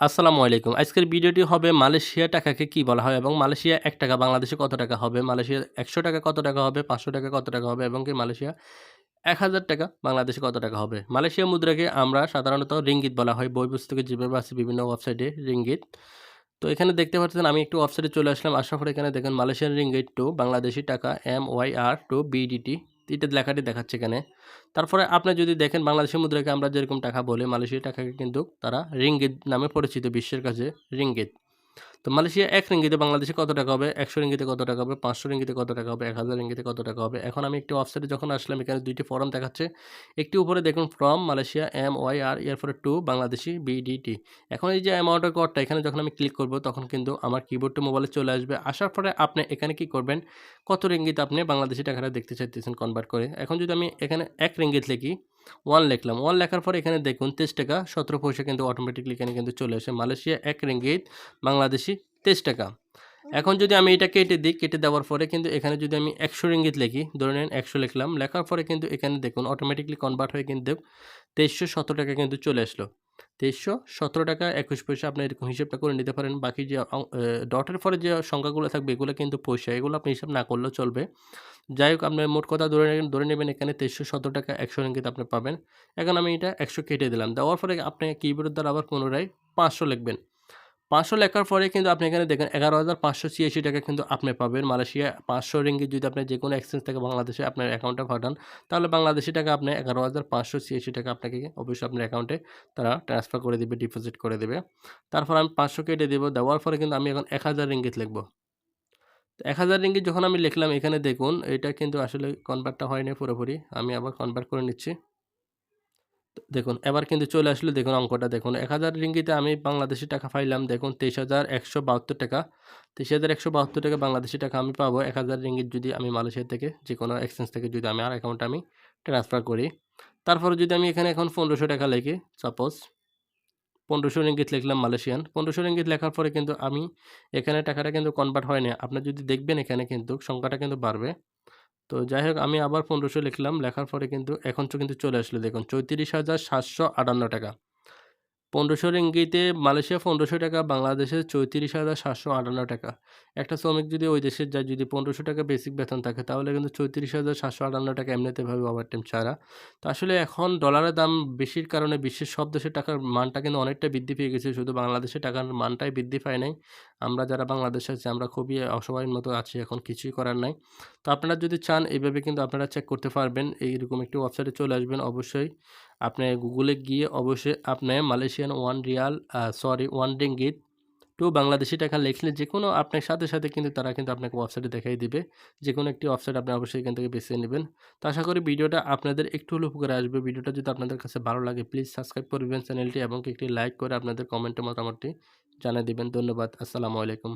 আসসালামু আলাইকুম। আজকের ভিডিওটি হবে মালয়েশিয়া টাকাকে কি বলা হয় এবং মালয়েশিয়া এক টাকা, বাংলাদেশে কত টাকা হবে? মালয়েশিয়া একশো টাকা কত টাকা হবে? পাঁচশো টাকা কত টাকা হবে? এবং কি মালয়েশিয়া এক হাজার টাকা, বাংলাদেশে কত টাকা হবে? মালয়েশিয়া মুদ্রাকে আমরা সাধারণত রিঙ্গিত বলা হয়। বই, পুস্তকে যেভাবে আছে বিভিন্ন ওয়েবসাইটে রিঙ্গিত। তো এখানে দেখতে পাচ্ছেন আমি একটু ওয়েবসাইটে চলে আসলাম। আসার পরে এখানে দেখেন মালয়েশিয়ান রিঙ্গিত টু, বাংলাদেশি টাকা M Y R to BDT এটা লেখাটি দেখাচ্ছে এখানে। তারপরে আপনি যদি দেখেন বাংলাদেশের মুদ্রাকে আমরা যেরকম টাকা বলি মালয়েশিয়ার টাকাকে কিন্তু তারা রিঙ্গিত নামে পরিচিত বিশ্বের কাছে, রিঙ্গিত। তো মালয়েশিয়া এক রিঙ্গিতে বাংলাদেশে কত টাকা হবে? একশো রিঙ্গিতে কত টাকা হবে? পাঁচশো রিঙ্গিতে কত টাকা হবে? এক হাজার রিঙ্গিতে কত টাকা হবে? এখন আমি একটি ওয়েবসাইটে যখন আসলাম, এখানে দুইটি ফর্ম দেখাচ্ছে। একটি উপরে দেখুন from Malaysia, M Y R এরপরে টু, বাংলাদেশি বিডিটি এখন এই যে অ্যামাউন্টের কোডটা এখানে যখন আমি ক্লিক করব, তখন কিন্তু আমার কিবোর্ডটা মোবাইলে চলে আসবে। আসার পরে আপনি এখানে কি করবেন? কত রিঙ্গিত আপনি বাংলাদেশি টাকাটা দেখতে চাইতেছেন কনভার্ট করে? এখন যদি আমি এখানে এক রিঙ্গিত লিখি ওয়ান লিখলাম। ওয়ান লেখার পর এখানে দেখুন তেইশ টাকা সতেরো পয়সা কিন্তু অটোমেটিকলি এখানে কিন্তু চলে আসে। মালয়েশিয়া এক রেঙ্গিত বাংলাদেশি তেইশ টাকা। এখন যদি আমি এটা কেটে দিই কেটে দেওয়ার পরে কিন্তু এখানে যদি আমি একশো রিঙ্গিত লিখি ধরে নিন একশো লিখলাম লেখার পরে কিন্তু এখানে দেখুন অটোমেটিকলি কনভার্ট হয়ে কিন্তু তেইশশো সতেরো টাকা কিন্তু চলে আসলো। তেইশশো সতেরো টাকা একুশ পয়সা আপনি এরকম হিসেবটা করে নিতে পারেন। বাকি যে ডটের পরে যে সংখ্যাগুলো থাকবে, এগুলো কিন্তু পয়সা, এগুলো আপনি হিসাব না করলেও চলবে। যাই হোক, আপনি মোট কথা ধরে নেবেন ধরে নেবেন এখানে তেইশশো সতেরো টাকা একশো রিঙ্গিত আপনি পাবেন। এখন আমি এটা একশো কেটে দিলাম। দেওয়ার পরে আপনি কিবোর্ডের দ্বারা আবার পুনরায় পাঁচশো লিখবেন। পাঁচশো লেখার পরে কিন্তু আপনি এখানে দেখেন এগারো হাজার পাঁচশো ছিয়াশি টাকা কিন্তু আপনি পাবেন। মালয়েশিয়া পাঁচশো রিঙ্গি যদি আপনি যে কোনো এক্সচেঞ্জ থেকে বাংলাদেশে আপনার অ্যাকাউন্টে পাঠান, তাহলে বাংলাদেশি টাকা আপনি এগারো হাজার পাঁচশো ছিয়াশি টাকা আপনাকে অবশ্যই আপনার অ্যাকাউন্টে তারা ট্রান্সফার করে দেবে ডিপোজিট করে দেবে। তারপর আমি পাঁচশো কেটে দেবো, দেওয়ার পরে কিন্তু আমি এখন এক হাজার রিঙ্গিত লিখব। এক হাজার রিঙ্গিত যখন আমি লিখলাম, এখানে দেখুন, এটা কিন্তু আসলে কনভার্টটা হয়নি পুরোপুরি, আমি আবার কনভার্ট করে নিচ্ছি। দেখুন, এবার কিন্তু চলে আসলো দেখুন অঙ্কটা। দেখুন, এক হাজার রিঙ্গিতে আমি বাংলাদেশি টাকা পাইলাম, দেখুন তেইশ হাজার একশো বাহাত্তর টাকা। তেইশ হাজার একশো বাহাত্তর টাকা বাংলাদেশি টাকা আমি পাবো, এক হাজার রিঙ্গিত যদি আমি মালয়েশিয়া থেকে যে কোনো এক্সচেঞ্জ থেকে যদি আমি আর অ্যাকাউন্টে আমি ট্রান্সফার করি। তারপরে যদি আমি এখানে এখন পনেরোশো টাকা লিখি সাপোজ পনেরোশো রিঙ্গিত লিখলাম মালয়েশিয়ান। পনেরোশো রিঙ্গিত লেখার পরে কিন্তু আমি এখানে টাকাটা কিন্তু কনভার্ট হয়নি। আপনার যদি দেখবেন এখানে কিন্তু সংখ্যাটা কিন্তু বাড়বে। তো যাই হোক আমি আবার পনেরোশো লিখলাম। লেখার পরে কিন্তু, এখন তো কিন্তু চলে আসলো। দেখুন, চৌত্রিশ হাজার সাতশো আটান্ন টাকা। পনেরোশো রিঙ্গিতে মালয়েশিয়া পনেরোশো টাকা, বাংলাদেশে চৌত্রিশ হাজার সাতশো আটান্ন টাকা। একটা শ্রমিক যদি ওই দেশে যায়, যদি পনেরোশো টাকা বেসিক বেতন থাকে, তাহলে কিন্তু চৌত্রিশ হাজার সাতশো আটান্ন টাকা এমনিতে ভাবে ওভার টাইম ছাড়া। তো আসলে এখন ডলারের দাম বেশির কারণে বিশ্বের সব দেশের টাকার মানটা কিন্তু অনেকটা বৃদ্ধি পেয়ে গেছে। শুধু বাংলাদেশের টাকার মানটাই বৃদ্ধি পায় নাই। আমরা যারা বাংলাদেশে আছি, আমরা খুবই অসহায়ের মতো আছি, এখন কিছুই করার নাই। তো আপনারা যদি চান এইভাবে কিন্তু আপনারা চেক করতে পারবেন। এইরকম একটি ওয়েবসাইটে চলে আসবেন, অবশ্যই। আপনি গুগলে গিয়ে অবশ্যই আপনি Malaysian one real sorry one ringgit to Bangladeshi টাকা লিখলে যে কোনো আপনার সাথে সাথে কিন্তু তারা কিন্তু আপনাকে ওয়েবসাইটে দেখাই দিবে। যে কোনো একটি ওয়েবসাইট আপনি অবশ্যই এখান থেকে বেছে নেবেন। তো আশা করি ভিডিওটা আপনাদের একটু হলেও উপকারে আসবে। ভিডিওটা যদি আপনাদের কাছে ভালো লাগে প্লিজ সাবস্ক্রাইব করবেন চ্যানেলটি এবং একটি লাইক করে আপনাদের কমেন্টের মতামতটি। জানিয়ে দেবেন। ধন্যবাদ। আসসালামু আলাইকুম।